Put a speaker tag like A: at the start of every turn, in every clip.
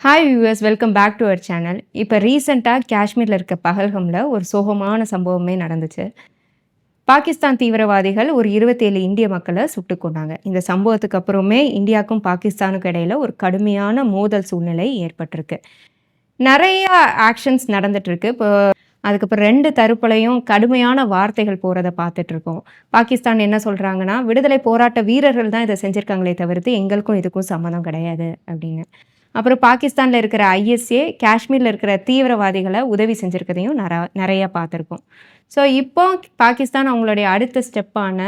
A: Hi viewers welcome back to our channel இப்போ ரீசெண்டாக காஷ்மீரில் இருக்க பகல்கமில் ஒரு சோகமான சம்பவமே நடந்துச்சு. பாகிஸ்தான் தீவிரவாதிகள் ஒரு இருபத்தேழு இந்திய மக்களை சுட்டு கொண்டாங்க. இந்த சம்பவத்துக்கு அப்புறமே இந்தியாவுக்கும் பாகிஸ்தானுக்கும் இடையில ஒரு கடுமையான மோதல் சூழ்நிலை ஏற்பட்டிருக்கு. நிறைய ஆக்ஷன்ஸ் நடந்துகிட்ருக்கு இப்போ அதுக்கப்புறம் ரெண்டு தரப்புலையும் கடுமையான வார்த்தைகள் போகிறத பார்த்துட்ருக்கோம் பாகிஸ்தான் என்ன சொல்கிறாங்கன்னா விடுதலை போராட்ட வீரர்கள் தான் இதை செஞ்சுருக்காங்களே தவிர்த்து எங்களுக்கும் இதுக்கும் சம்மந்தம் கிடையாது அப்படின்னு. அப்புறம் பாகிஸ்தானில் இருக்கிற ஐஎஸ்ஏ காஷ்மீரில் இருக்கிற தீவிரவாதிகளை உதவி செஞ்சுருக்கதையும் நிறையா நிறையா பார்த்துருக்கோம். ஸோ இப்போ பாகிஸ்தான் அவங்களுடைய அடுத்த ஸ்டெப்பான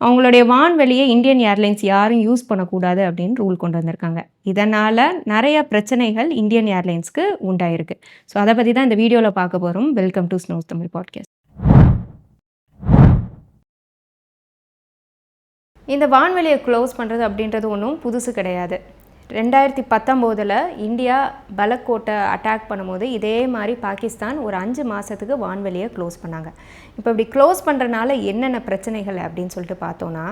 A: அவங்களுடைய வான்வெளியை இந்தியன் ஏர்லைன்ஸ் யாரும் யூஸ் பண்ணக்கூடாது அப்படின்னு ரூல் கொண்டு வந்திருக்காங்க. இதனால் நிறைய பிரச்சனைகள் இந்தியன் ஏர்லைன்ஸ்க்கு உண்டாயிருக்கு. ஸோ அதை பற்றி தான் இந்த வீடியோவில் பார்க்க போகிறோம் welcome to snows Tamil podcast இந்த வான்வெளியை க்ளோஸ் பண்ணுறது அப்படின்றது ஒன்றும் புதுசு கிடையாது. ரெண்டாயிரத்தி பத்தொம்போதில் இந்தியா பலக்கோட்டை அட்டாக் பண்ணும்போது இதே மாதிரி பாகிஸ்தான் ஒரு அஞ்சு மாதத்துக்கு வான்வெளியை க்ளோஸ் பண்ணாங்க. இப்போ இப்படி க்ளோஸ் பண்ணுறனால என்னென்ன பிரச்சனைகள் அப்படின்னு சொல்லிட்டு பார்த்தோன்னா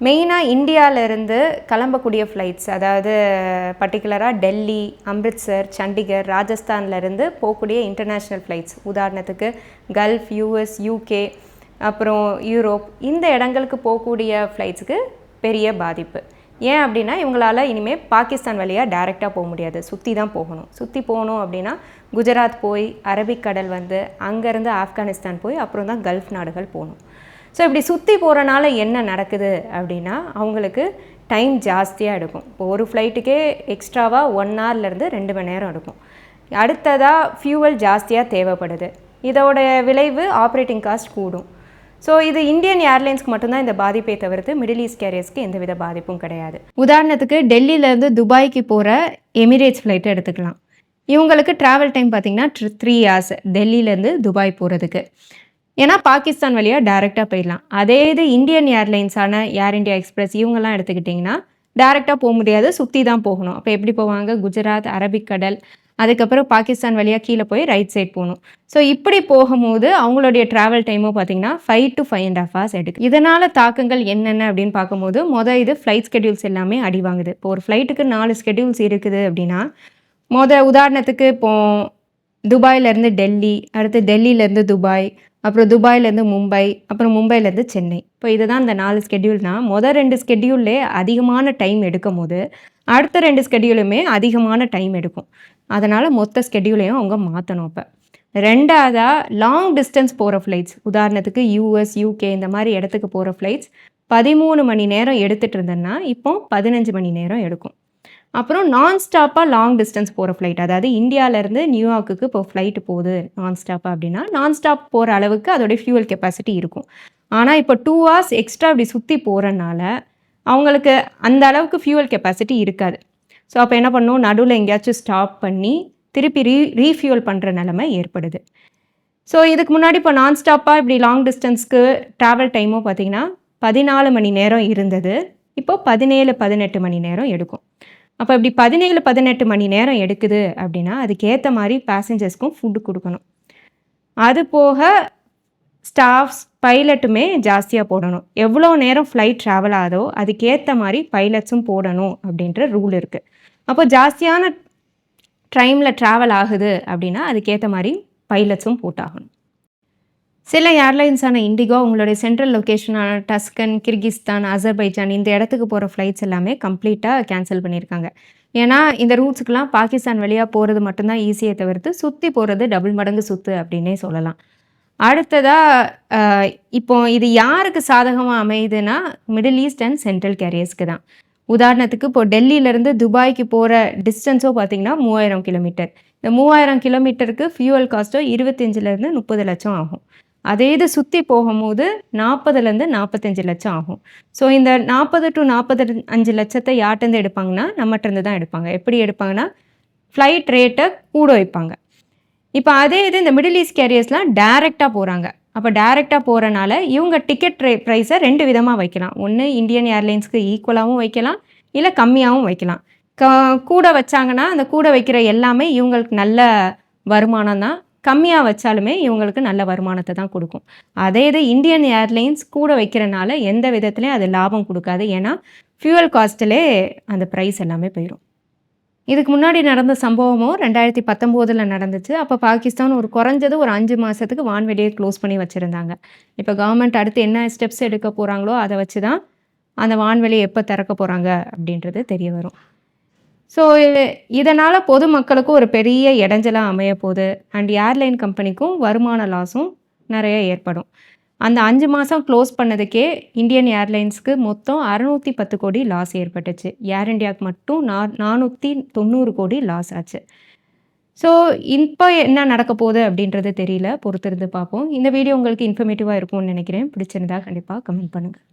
A: மெயினாக இந்தியாவிலேருந்து கிளம்பக்கூடிய ஃப்ளைட்ஸ் அதாவது பர்டிகுலராக டெல்லி அம்ரித்சர் சண்டிகர் ராஜஸ்தான்லேருந்து போகக்கூடிய இன்டர்நேஷ்னல் ஃப்ளைட்ஸ் உதாரணத்துக்கு கல்ஃப் யூஎஸ் யூகே அப்புறம் யூரோப் இந்த இடங்களுக்கு போகக்கூடிய ஃப்ளைட்ஸுக்கு பெரிய பாதிப்பு. ஏன் அப்படின்னா இவங்களால் இனிமேல் பாகிஸ்தான் வழியாக டைரெக்டாக போக முடியாது. சுற்றி தான் போகணும். சுற்றி போகணும் அப்படின்னா குஜராத் போய் அரபிக்கடல் வந்து அங்கேருந்து ஆப்கானிஸ்தான் போய் அப்புறம் தான் கல்ஃப் நாடுகள் போகணும். ஸோ இப்படி சுற்றி போகிறனால என்ன நடக்குது அப்படின்னா அவங்களுக்கு டைம் ஜாஸ்தியாக எடுக்கும். இப்போ ஒரு ஃப்ளைட்டுக்கே எக்ஸ்ட்ராவாக ஒன் ஹவர்லேருந்து ரெண்டு மணி நேரம் எடுக்கும். அடுத்ததாக ஃபியூவல் ஜாஸ்தியாக தேவைப்படுது. இதோட விளைவு ஆப்ரேட்டிங் காஸ்ட் கூடும். ஸோ இது இந்தியன் ஏர்லைன்ஸ்க்கு மட்டும்தான் இந்த பாதிப்பை தவிர்த்து மிடில் ஈஸ்ட் கேரியர்ஸ்க்கு எந்தவித பாதிப்பும் கிடையாது. உதாரணத்துக்கு டெல்லியிலேருந்து துபாய்க்கு போகிற எமிரேட்ஸ் ஃப்ளைட்டை எடுத்துக்கலாம். இவங்களுக்கு ட்ராவல் டைம் பார்த்திங்கன்னா த்ரீ ஹார்ஸ் டெல்லியிலேருந்து துபாய் போகிறதுக்கு ஏன்னா பாகிஸ்தான் வழியாக டேரெக்டாக போயிடலாம். அதே இது இந்தியன் ஏர்லைன்ஸான ஏர் இண்டியா எக்ஸ்பிரஸ் இவங்கெல்லாம் எடுத்துக்கிட்டிங்கன்னா டேரெக்டாக போக முடியாது சுற்றி தான் போகணும். அப்போ எப்படி போவாங்க? குஜராத் அரபிக்கடல் அதுக்கப்புறம் பாகிஸ்தான் வழியாக கீழே போய் ரைட் சைட் போகணும். ஸோ இப்படி போகும்போது அவங்களுடைய ட்ராவல் டைமும் பார்த்தீங்கன்னா five to five and half hours எடுக்கும். இதனால் தாக்கங்கள் என்னென்ன அப்படின்னு பார்க்கும்போது மொதல் இது ஃப்ளைட் ஸ்கெடியூல்ஸ் எல்லாமே அடி வாங்குது. இப்போ ஒரு ஃப்ளைட்டுக்கு நாலு ஸ்கெடியூல்ஸ் இருக்குது அப்படின்னா மொதல் உதாரணத்துக்கு இப்போ துபாயிலேருந்து டெல்லி அடுத்து டெல்லியிலேருந்து துபாய் அப்புறம் துபாயிலேருந்து மும்பை அப்புறம் மும்பைலேருந்து சென்னை. இப்போ இதுதான் இந்த நாலு ஸ்கெடியூல்னால் மொதல் ரெண்டு ஸ்கெடியூல்லே அதிகமான டைம் எடுக்கும் போது அடுத்த ரெண்டு ஸ்கெடியூலுமே அதிகமான டைம் எடுக்கும். அதனால் மொத்த ஸ்கெடியூலையும் அவங்க மாற்றணும் அப்போ. ரெண்டாவதாக லாங் டிஸ்டன்ஸ் போகிற ஃப்ளைட்ஸ் உதாரணத்துக்கு யூஎஸ் யூகே இந்த மாதிரி இடத்துக்கு போகிற ஃப்ளைட்ஸ் பதிமூணு மணி நேரம் எடுத்துகிட்டு இருந்தேன்னா இப்போ பதினஞ்சு மணி நேரம் எடுக்கும். அப்புறம் நான் ஸ்டாப்பாக லாங் டிஸ்டன்ஸ் போகிற ஃப்ளைட் அதாவது இந்தியாவிலேருந்து நியூயார்க்குக்கு இப்போ ஃப்ளைட்டு போகுது நான் ஸ்டாப்பாக அப்படின்னா நான் ஸ்டாப் போகிற அளவுக்கு அதோடைய ஃபியூவல் கெப்பாசிட்டி இருக்கும். ஆனால் இப்போ டூ ஹவர்ஸ் எக்ஸ்ட்ரா அப்படி சுற்றி போகிறனால அவங்களுக்கு அந்த அளவுக்கு ஃபியூவல் கெப்பாசிட்டி இருக்காது. ஸோ அப்போ என்ன பண்ணும்? நடுவில் எங்கேயாச்சும் ஸ்டாப் பண்ணி திருப்பி ரீ ரீஃபியூல் பண்ணுற நிலமை ஏற்படுது. ஸோ இதுக்கு முன்னாடி இப்போ நான் ஸ்டாப்பாக இப்படி லாங் டிஸ்டன்ஸ்க்கு ட்ராவல் டைமும் பார்த்திங்கன்னா பதினாலு மணி நேரம் இருந்தது. இப்போது பதினேழு பதினெட்டு மணி நேரம் எடுக்கும். அப்போ இப்படி பதினேழு பதினெட்டு மணி நேரம் எடுக்குது அப்படின்னா அதுக்கேற்ற மாதிரி பேசஞ்சர்ஸ்க்கும் ஃபுட்டு கொடுக்கணும். அது போக ஸ்டாஃப்ஸ் பைலட்டுமே ஜாஸ்தியாக போடணும். எவ்வளோ நேரம் ஃப்ளைட் ட்ராவல் ஆகுதோ அதுக்கேற்ற மாதிரி பைலட்ஸும் போடணும் அப்படின்ற ரூல் இருக்குது அப்போ ஜாஸ்தியான ட்ரெயினில் ட்ராவல் ஆகுது அப்படின்னா அதுக்கேற்ற மாதிரி பைலட்ஸும் போட்டாகணும். சில ஏர்லைன்ஸான இண்டிகோ உங்களுடைய சென்ட்ரல் லொக்கேஷனான டஸ்கன் கிர்கிஸ்தான் அசர்பைஜான் இந்த இடத்துக்கு போகிற ஃப்ளைட்ஸ் எல்லாமே கம்ப்ளீட்டாக கேன்சல் பண்ணியிருக்காங்க ஏன்னா இந்த ரூட்ஸுக்கெலாம் பாகிஸ்தான் வழியாக போகிறது மட்டும்தான் ஈஸியை தவிர்த்து சுற்றி போகிறது டபுள் மடங்கு சுற்று அப்படின்னே சொல்லலாம். அடுத்ததாக இப்போ இது யாருக்கு சாதகமாக அமையுதுன்னா மிடில் ஈஸ்ட் அண்ட் சென்ட்ரல் கேரியர்ஸ்க்கு தான். உதாரணத்துக்கு இப்போ டெல்லியிலேருந்து துபாய்க்கு போகிற டிஸ்டன்ஸோ பார்த்தீங்கன்னா மூவாயிரம் கிலோமீட்டர். இந்த மூவாயிரம் கிலோமீட்டருக்கு ஃபியூவல் காஸ்ட்டோ இருபத்தஞ்சிலேருந்து முப்பது லட்சம் ஆகும். அதே இது சுற்றி போகும்போது நாற்பதுலேருந்து நாற்பத்தஞ்சு லட்சம் ஆகும். ஸோ இந்த நாற்பது டு நாற்பது அஞ்சு லட்சத்தை யார்ட்டேருந்து எடுப்பாங்கன்னா நம்மகிட்டருந்து தான் எடுப்பாங்க. எப்படி எடுப்பாங்கன்னா ஃப்ளைட் ரேட்டை கூட வைப்பாங்க. இப்போ அதே இது இந்த மிடில் ஈஸ்ட் கேரியர்ஸ்லாம் டேரெக்டாக போகிறாங்க அப்போ டேரெக்டாக போகிறனால இவங்க டிக்கெட் ப்ரைஸை ரெண்டு விதமாக வைக்கலாம். ஒன்று இந்தியன் ஏர்லைன்ஸ்க்கு ஈக்குவலாகவும் வைக்கலாம் இல்லை கம்மியாகவும் வைக்கலாம். க கூட வச்சாங்கன்னா அந்த கூட வைக்கிற எல்லாமே இவங்களுக்கு நல்ல வருமானம் தான். கம்மியாக வச்சாலுமே இவங்களுக்கு நல்ல வருமானத்தை தான் கொடுக்கும். அதே இது இந்தியன் ஏர்லைன்ஸ் கூட வைக்கிறனால எந்த விதத்துலேயும் அது லாபம் கொடுக்காது. ஏன்னா ஃபியூவல் காஸ்ட்டிலே அந்த ப்ரைஸ் எல்லாமே போயிடும் இதுக்கு முன்னாடி நடந்த சம்பவமும் ரெண்டாயிரத்தி பத்தொம்போதில் நடந்துச்சு. அப்போ பாகிஸ்தான் ஒரு குறைஞ்சது ஒரு அஞ்சு மாதத்துக்கு வான்வெளியை க்ளோஸ் பண்ணி வச்சுருந்தாங்க. இப்போ கவர்மெண்ட் அடுத்து என்ன ஸ்டெப்ஸ் எடுக்க போகிறாங்களோ அதை வச்சு தான் அந்த வான்வெளியை எப்போ திறக்க போகிறாங்க அப்படின்றது தெரிய வரும். ஸோ இதனால் பொதுமக்களுக்கும் ஒரு பெரிய இடைஞ்சலாக அமைய போகுது அண்ட் ஏர்லைன் கம்பெனிக்கும் வருமான லாஸும் நிறைய ஏற்படும். அந்த அஞ்சு மாதம் க்ளோஸ் பண்ணதுக்கே இந்தியன் ஏர்லைன்ஸ்க்கு மொத்தம் அறநூற்றி பத்து கோடி லாஸ் ஏற்பட்டுச்சு. ஏர் இண்டியாவுக்கு மட்டும் நா நானூற்றி தொண்ணூறு கோடி லாஸ் ஆச்சு. ஸோ இப்போ என்ன நடக்க போகுது அப்படின்றது தெரியல. பொறுத்திருந்து பார்ப்போம். இந்த வீடியோ உங்களுக்கு இன்ஃபர்மேட்டிவாக இருக்கும்னு நினைக்கிறேன். பிடிச்சிருந்தா கண்டிப்பாக கமெண்ட் பண்ணுங்கள்